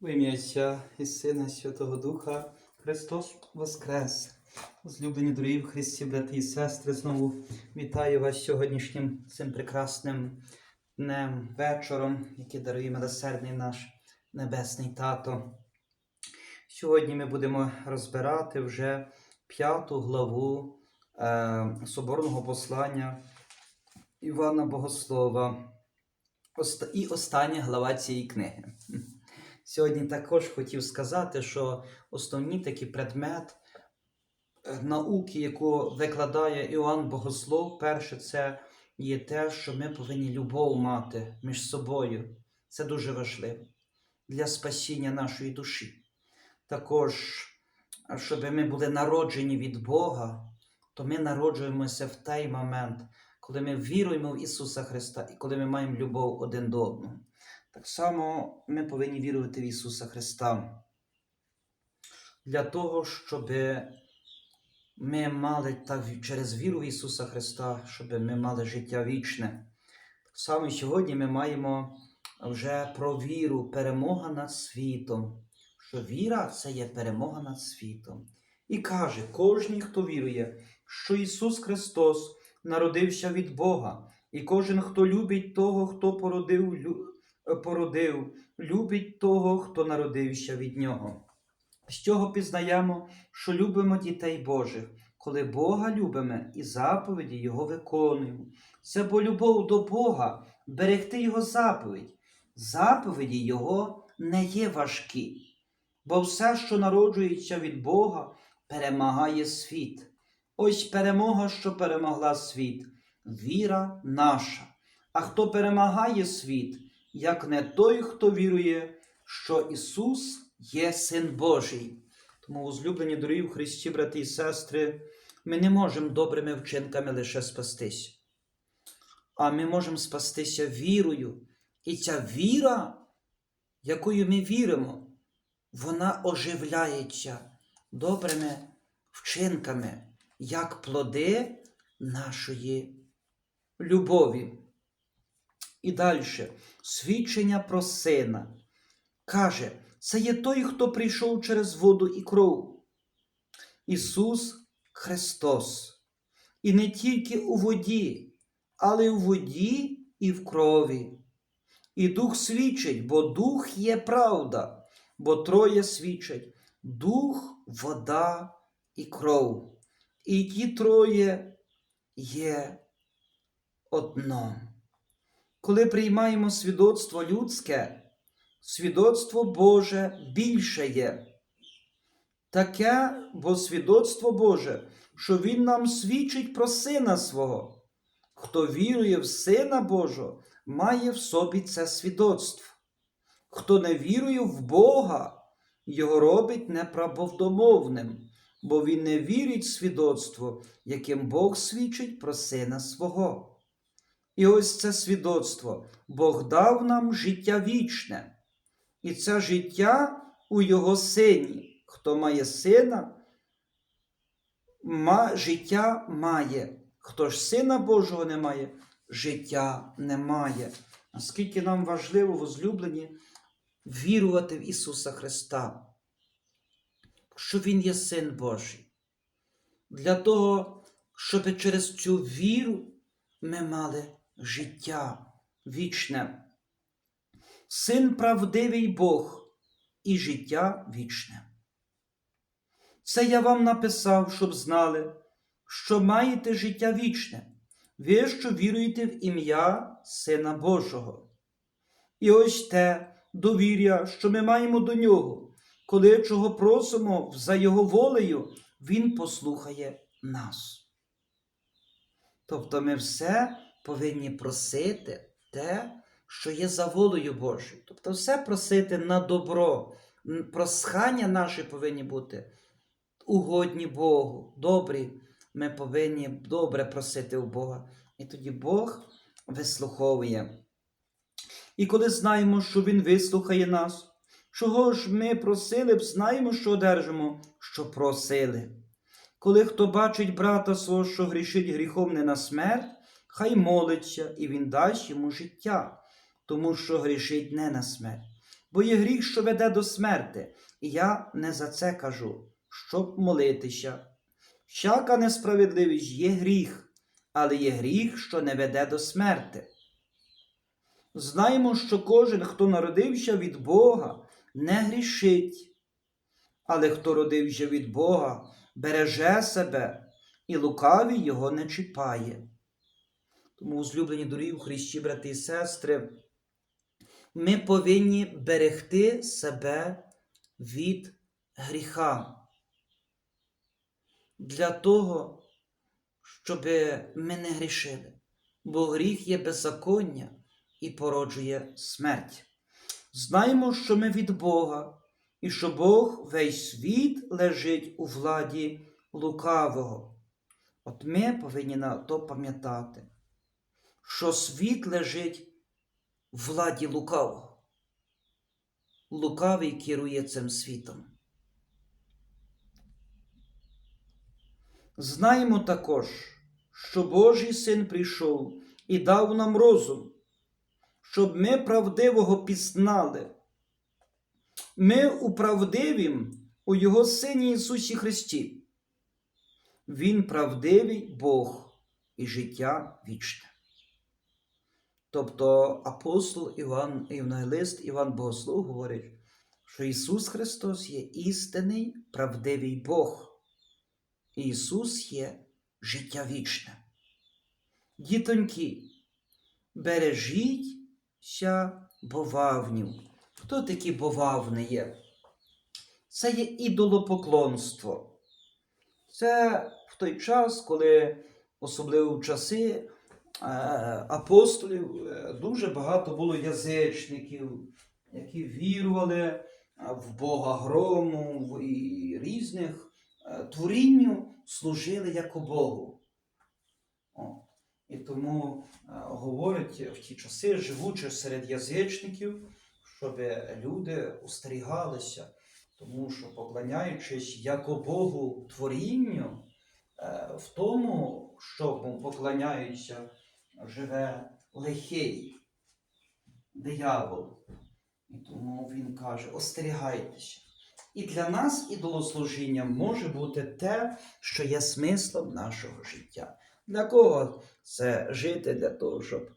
В ім'я Отця і Сина, Святого Духа, Христос Воскрес! Злюблені дорогі в Христі, брати і сестри, знову вітаю вас сьогоднішнім цим прекрасним днем, вечором, який дарує милосердний наш Небесний Тато. Сьогодні ми будемо розбирати вже п'яту главу е, соборного послання Івана Богослова. І остання глава цієї книги. Сьогодні також хотів сказати, що основні такий предмет е, науки, яку викладає Іоанн Богослов, перше, це є те, що ми повинні любов мати між собою. Це дуже важливо для спасіння нашої душі. Також, щоб ми були народжені від Бога, то ми народжуємося в той момент, коли ми віруємо в Ісуса Христа і коли ми маємо любов один до одного. Так само ми повинні вірувати в Ісуса Христа для того, щоб ми мали так через віру в Ісуса Христа, щоб ми мали життя вічне. Так само сьогодні ми маємо вже про віру, перемога над світом. Що віра це є перемога над світом. І каже, кожен, хто вірує, що Ісус Христос народився від Бога, і кожен, хто любить того, хто породив, породив, любить того, хто народився від Нього. З цього пізнаємо, що любимо дітей Божих, коли Бога любимо і заповіді Його виконуємо. Це бо любов до Бога, берегти Його заповідь. Заповіді Його не є важкі, бо все, що народжується від Бога, перемагає світ. Ось перемога, що перемогла світ, віра наша. А хто перемагає світ, як не той, хто вірує, що Ісус є Син Божий. Тому, возлюблені дорогі в Христі, брати і сестри, ми не можемо добрими вчинками лише спастися, а ми можемо спастися вірою. І ця віра, якою ми віримо, вона оживляється добрими вчинками, як плоди нашої любові. І далі свідчення про сина. Каже, це є той, хто прийшов через воду і кров. Ісус Христос. І не тільки у воді, але й у воді і в крові. І Дух свідчить, бо Дух є правда, бо троє свідчать Дух, вода і кров. І ті троє є одно. Коли приймаємо свідоцтво людське, свідоцтво Боже більше є. Таке, бо свідоцтво Боже, що Він нам свідчить про Сина свого. Хто вірує в Сина Божого, має в собі це свідоцтво. Хто не вірує в Бога, його робить неправдомовним, бо він не вірить в свідоцтво, яким Бог свідчить про Сина свого. І ось це свідоцтво Бог дав нам життя вічне, і це життя у Його сині. Хто має сина, ма, життя має. Хто ж сина Божого не має, життя немає. Наскільки нам важливо, возлюблені, вірувати в Ісуса Христа, що Він є Син Божий. Для того, щоб через цю віру ми мали життя вічне. Син правдивий Бог і життя вічне. Це я вам написав, щоб знали, що маєте життя вічне, ви, що віруєте в ім'я Сина Божого. І ось те довір'я, що ми маємо до нього, коли чого просимо за Його волею, Він послухає нас. Тобто ми все повинні просити те, що є за волею Божою. Тобто все просити на добро. Просхання наші повинні бути угодні Богу, добрі. Ми повинні добре просити у Бога. І тоді Бог вислуховує. І коли знаємо, що Він вислухає нас, чого ж ми просили б, знаємо, що одержимо, що просили. Коли хто бачить брата свого, що грішить гріхом не на смерть, хай молиться, і він дасть йому життя, тому що грішить не на смерть. бо є гріх, що веде до смерти. І я не за це кажу, щоб молитися. Всяка несправедливість є гріх, але є гріх, що не веде до смерти. Знаємо, що кожен, хто народився від Бога, не грішить, але хто родився від Бога, береже себе і лукавий його не чіпає. Тому, злюблені дорогі в Христі, брати і сестри, ми повинні берегти себе від гріха. Для того, щоб ми не грішили, бо гріх є беззаконня і породжує смерть. Знаємо, що ми від Бога, і що Бог весь світ лежить у владі лукавого. От ми повинні на то пам'ятати, що світ лежить в владі лукавого. Лукавий керує цим світом. Знаємо також, що Божий син прийшов і дав нам розум, щоб ми правдивого пізнали. Ми у правдивім у Його Сині Ісусі Христі. Він правдивий Бог і життя вічне. Тобто апостол Іван, Євангелист Іван Богослов говорить, що Ісус Христос є істинний, правдивий Бог. Ісус є життя вічне. Дітоньки, бережіться бовавнів. Хто такі бовавни є? Це є ідолопоклонство. Це в той час, коли, особливо в часи апостолів, е, дуже багато було язичників, які вірували е, в Бога грому і різних е, творінню служили як Богу. І тому е, говорять в ті часи, живучи серед язичників, щоб люди остерігалися, тому що поклоняючись як Богу творінню, е, в тому, що поклоняються, живе лихий диявол. І тому він каже: остерігайтеся. І для нас ідолослужіння може бути те, що є смислом нашого життя. Для кого це жити для того, щоб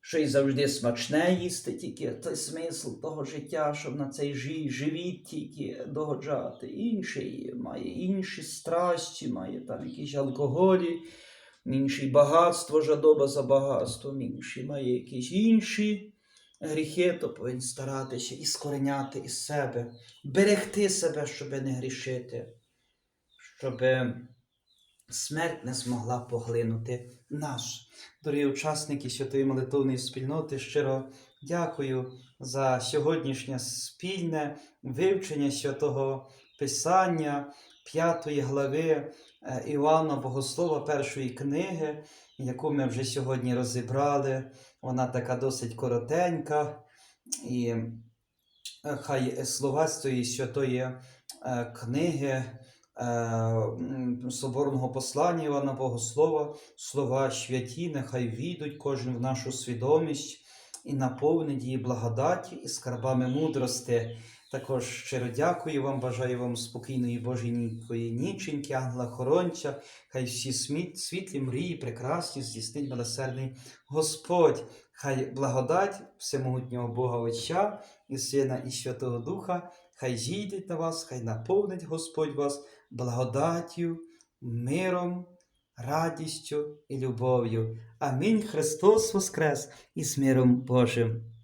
щось завжди смачне їсти, тільки той смисл того життя, щоб на цей жи- живіт тільки догоджати. Інший має інші страсті, має там якісь алкоголі, інший багатство, жадоба за багатством, інший має якісь інші гріхи, то повинен старатися і скореняти із себе, берегти себе, щоб не грішити, щоб смерть не змогла поглинути нас. Дорогі учасники Святої молитовної спільноти, щиро дякую за сьогоднішнє спільне вивчення святого Писання, п'ятої глави Іоанна Богослова, першої книги, яку ми вже сьогодні розібрали. Вона така досить коротенька, і е, хай слова з цієї святої е, книги е, Соборного послання Івана Богослова, слова святі, нехай війдуть кожен в нашу свідомість і наповнить її благодаті і скарбами мудрости. Також щиро дякую вам, бажаю вам спокійної Божої ніченьки, ангела хоронця, хай всі світлі мрії, прекрасні, здійснить милосердний Господь. Хай благодать всемогутнього Бога Отця і Сина, і Святого Духа, хай зійде на вас, хай наповнить Господь вас благодаттю, миром, радістю і любов'ю. Амінь. Христос Воскрес і з миром Божим.